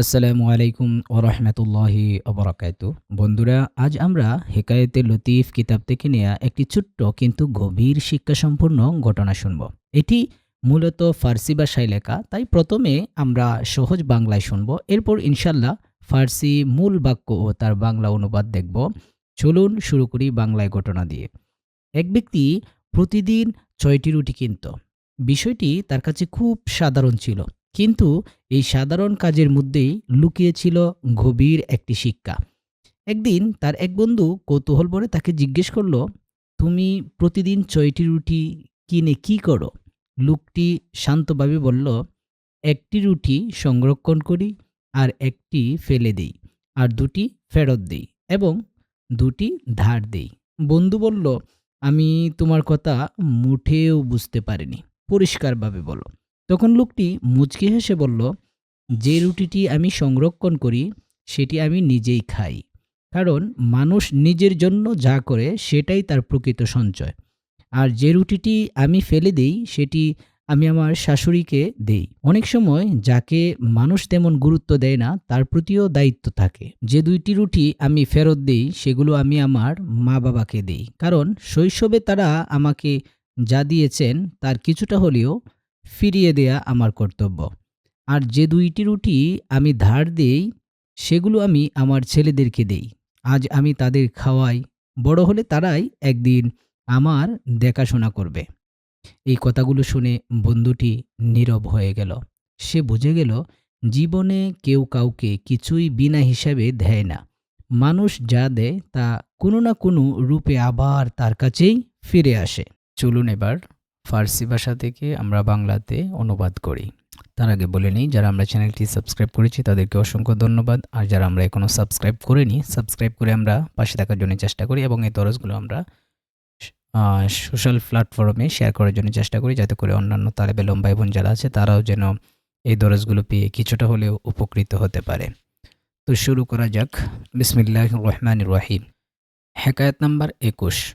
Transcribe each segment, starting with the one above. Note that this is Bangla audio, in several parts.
আসসালামু আলাইকুম ওরহমতুল্লাহি অবরাকাতু বন্ধুরা, আজ আমরা হেকায়েতে লতিফ কিতাব থেকে নেয়া একটি ছোট্ট কিন্তু গভীর শিক্ষাসম্পন্ন ঘটনা শুনব। এটি মূলত ফার্সি ভাষায় লেখা, তাই প্রথমে আমরা সহজ বাংলায় শুনব। এরপর ইনশাল্লাহ ফার্সি মূল বাক্য ও তার বাংলা অনুবাদ দেখব। চলুন শুরু করি বাংলায় ঘটনা দিয়ে। এক ব্যক্তি প্রতিদিন ছয়টি রুটি কিনত। বিষয়টি তার কাছে খুব সাধারণ ছিল। কিন্তু এই সাধারণ কাজের মধ্যেই লুকিয়েছিল গভীর একটি শিক্ষা। একদিন তার এক বন্ধু কৌতূহল ভরে তাকে জিজ্ঞেস করল, তুমি প্রতিদিন ছয়টি রুটি কিনে কি করো? লোকটি শান্তভাবে বলল, একটি রুটি সংরক্ষণ করি আর একটি ফেলে দেই, আর দুটি ফেরত দেই এবং দুটি ধার দেই। বন্ধু বলল, আমি তোমার কথা মুঠেও বুঝতে পারিনি। পরিষ্কারভাবে বলো তখন লোকটি মুচকি হেসে বলল, যে রুটিটি আমি সংরক্ষণ করি, সেটি আমি নিজেই খাই। কারণ মানুষ নিজের জন্য যা করে, সেটাই তার প্রকৃত সঞ্চয়। আর যে রুটিটি আমি ফেলে দেই, সেটি আমি আমার শাশুড়িকে দেই। অনেক সময় যাকে মানুষ তেমন গুরুত্ব দেয় না, তার প্রতিও দায়িত্ব থাকে। যে দুইটি রুটি আমি ফেরত দেই, সেগুলো আমি আমার মা বাবাকে দেই। কারণ শৈশবে তারা আমাকে যা দিয়েছেন, তার কিছুটা হলেও ফিরিয়ে দেয়া আমার কর্তব্য। আর যে দুইটি রুটি আমি ধার দেই, সেগুলো আমি আমার ছেলেদেরকে দেই। আজ আমি তাদের খাওয়াই, বড় হলে তারাই একদিন আমার দেখাশোনা করবে। এই কথাগুলো শুনে বন্ধুটি নীরব হয়ে গেল। সে বুঝে গেল, জীবনে কেউ কাউকে কিছুই বিনা হিসাবে দেয় না। মানুষ যা দেয় তা কোনো না কোনো রূপে আবার তার কাছেই ফিরে আসে। চলুন এবার ফার্সি ভাষা থেকে আমরা বাংলাতে অনুবাদ করি। তার আগে বলে নিই, যারা আমরা চ্যানেলটি সাবস্ক্রাইব করেছি, তাদেরকে অসংখ্য ধন্যবাদ। আর যারা আমরা এখনও সাবস্ক্রাইব করিনি, সাবস্ক্রাইব করে আমরা পাশে থাকার জন্য চেষ্টা করি এবং এই দরজগুলো আমরা সোশ্যাল প্ল্যাটফর্মে শেয়ার করার জন্য চেষ্টা করি, যাতে করে অন্যান্য তালেবে লম্বাই বোন যারা আছে, তারাও যেন এই দরজগুলো পেয়ে কিছুটা হলেও উপকৃত হতে পারে। তো শুরু করা যাক। বিসমিল্লাহ রহমান রহিম। হেকায়ত নাম্বার একুশ।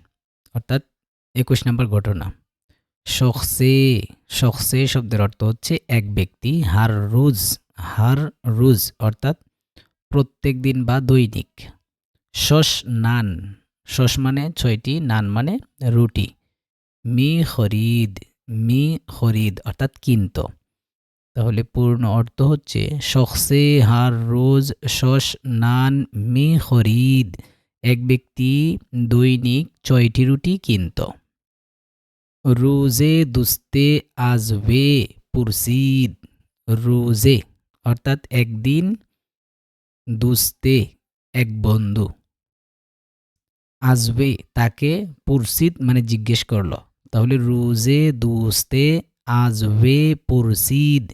অর্থাৎ একুশ নাম্বার ঘটনা। শখসে শখসে শব্দের অর্থ হচ্ছে এক ব্যক্তি হার রুজ হার রুজ অর্থাৎ প্রত্যেক দিন বা দৈনিক। শস নান, শস মানে ছয়টি, নান মানে রুটি। মি খরিদ মি খরিদ অর্থাৎ কিনত। তাহলে পূর্ণ অর্থ হচ্ছে শখসে, হার রোজ, শস নান, মি খরিদ, এক ব্যক্তি দৈনিক ছয়টি রুটি কিনত। রোজে দুস্তে আজবে পুরসিদ। রোজে, অর্থাৎ একদিন দুস্তে, এক বন্ধু আসবে তাকে পুরসিদ মানে জিজ্ঞেস করল। তাহলে রোজে দুস্তে আজবে পুরসিদ,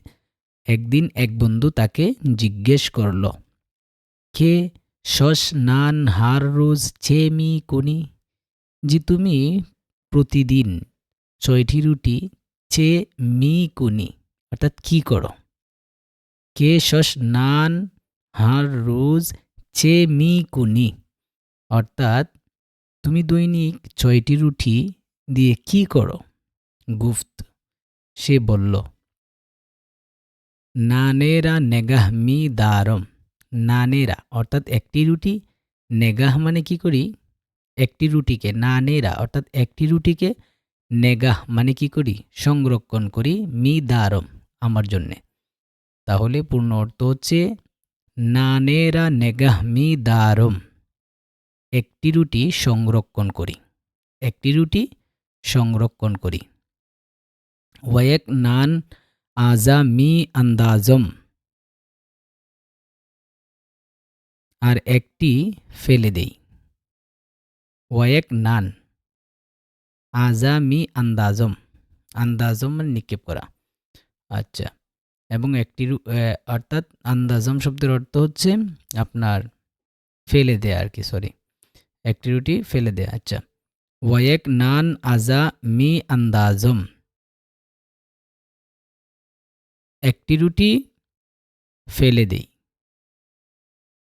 একদিন এক বন্ধু তাকে জিজ্ঞেস করল। কে শস নান হার রোজ ছেমি কোনি? যে তুমি প্রতিদিন ছয়টি রুটি চে মি কুনি, অর্থাৎ কি করো? কে শস নান হার রোজ চে মি কুনি, অর্থাৎ তুমি দৈনিক ছয়টি রুটি দিয়ে কি করো? গুফত, সে বলল, নানেরা নেগাহ মি দারম, নানেরা, অর্থাৎ একটি রুটি, নেগাহ মানে কি করি? একটি রুটিকে, নানেরা, অর্থাৎ একটি রুটিকে নেগাহ মানে কি করি? সংরক্ষণ করি মি দারম আমার জন্যে। তাহলে পূর্ণ অর্থ হচ্ছে নানেরা নেগাহ মি দারম একটি রুটি সংরক্ষণ করি। একটি রুটি সংরক্ষণ করি। ওয়েক নান আজা মি আন্দাজম। আর একটি ফেলে দেই। ওয়েক নান আজা মি আন্দাজম আন্দাজম মানে নিক্ষেপ করা। আচ্ছা। এবং একটি অর্থাৎ আন্দাজম শব্দের অর্থ হচ্ছে আপনার ফেলে দেয়া আর কি সরি একটি রুটি ফেলে দেয়া আচ্ছা। ওয়েক নান আজা মি আন্দাজম একটি রুটি ফেলে দেই।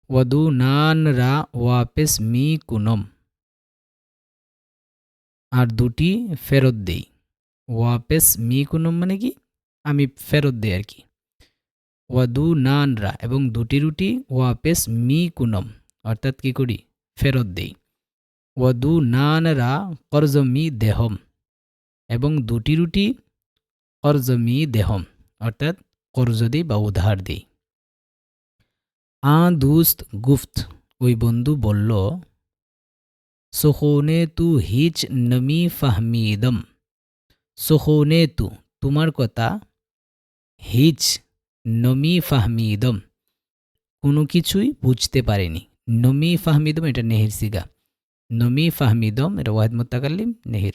ওদু নান রা ওয়াপেস মি কুনম। আর দুটি ফেরত দেই। ওয়াপেস মি কুনম মানে কি? আমি ফেরত দেই আর কি। ওয়াদু নানরা এবং দুটি রুটি ওয়াপেস মি কুনম অর্থাৎ কি করি? ফেরত দেই। ওয়াদু নানরা কর্জ মি দেহম এবং দুটি রুটি কর্জ মি দেহম, অর্থাৎ কর্জ দিই বা উধার দিই। আ দুস্ত গুফত ওই বন্ধু বলল সোহনে তু হিচ নমি ফাহমিদম। সোহনে তু, তোমার কথা, হিচ নমি ফাহমিদম। কোনো কিছুই বুঝতে পারেনি। নমি ফাহমিদম, এটা নেহির সিগা। নমি ফাহমিদম, এটা ওয়াহেদ মোত্তাকাল্লিম, নেহির।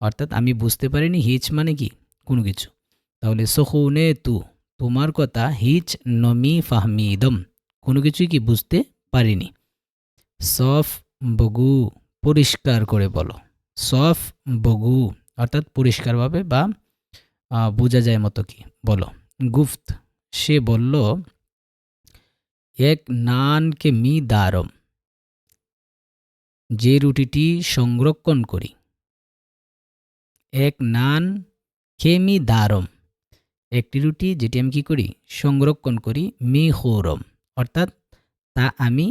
অর্থাৎ আমি বুঝতে পারিনি হিচ মানে কি? কোনো কিছু। তাহলে সহুনে তু, তোমার কথা, হিচ নমি ফাহমিদম। কোনো কিছুই কি বুঝতে পারিনি। সফ বগু। পরিষ্কার করে বলো। সফ, বগু, অর্থাৎ পরিষ্কারভাবে বা বোঝা যায় মতো কি? বলো। গুফত সে বলল, এক নানকে মি দারম, যে রুটিটি সংরক্ষণ করি। এক নান খেমি দারম, একটি রুটি যেটি আমি কি করি? সংরক্ষণ করি, মি হৌরম, অর্থাৎ তা আমি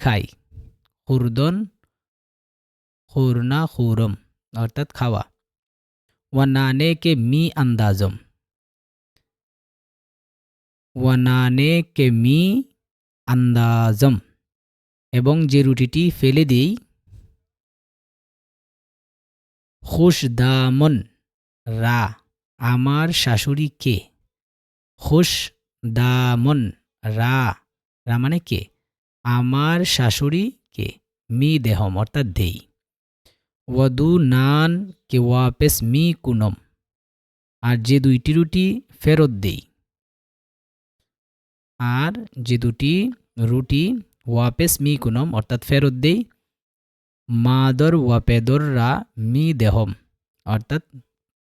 খাই। হুরদন হুরনা হুরম অর্থাৎ খাওয়া ওয়ানানে কে মি আন্দাজম ওয়ানানে কে মি আন্দাজম এবং যে রুটিটি ফেলে দিই খুশ দামন রা আমার শাশুড়ি কে খুশ দামন রা রা মানে কে আমার শাশুড়ি কে মি দেহম অর্থাৎ দেই ওয়াদু নান কে ওয়াপেস মি কুনম। আর যে দুইটি রুটি ফেরত দেই। আর যে দুটি রুটি ওয়াপেস মি কুনম, অর্থাৎ ফেরত দেই, মাদর ওয়াপেদররা মি দেহম, অর্থাৎ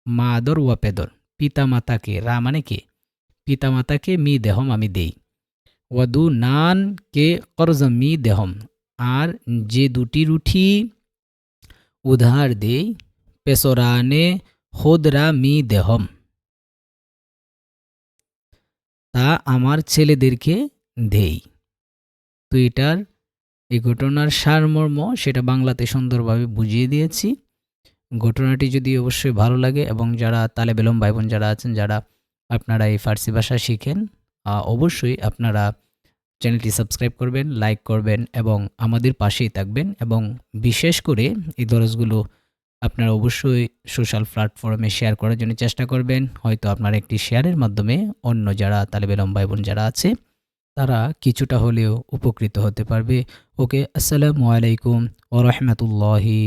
মাদর ওয়াপেদর পিতা মাতাকে রা মানে কে? পিতা মাতাকে মি দেহম আমি দেই। ওয়াদু নান কে কর্জ মি দেহম। আর যে দুটি রুটি উধার দেই পেসরানে হোদরা মি দেহম। তা আমার ছেলেদেরকে দেই তো এটার এই ঘটনার সারমর্ম সেটা বাংলাতে সুন্দরভাবে বুঝিয়ে দিয়েছি। ঘটনাটি যদি অবশ্যই ভালো লাগে এবং যারা তালে বেলম ভাই বোন যারা আছেন, যারা আপনারা এই ফার্সি ভাষা শিখেন অবশ্যই আপনারা চ্যানেলটি সাবস্ক্রাইব করবেন, লাইক করবেন এবং আমাদের পাশেই থাকবেন এবং বিশেষ করে এই দরজগুলো আপনারা অবশ্যই সোশ্যাল প্ল্যাটফর্মে শেয়ার করার জন্য চেষ্টা করবেন। হয়তো আপনার একটি শেয়ারের মাধ্যমে অন্য যারা তালেব এলম ভাই বোন যারা আছে, তারা কিছুটা হলেও উপকৃত হতে পারবে। ওকে, আসসালামু আলাইকুম ও রহমতুল্লাহি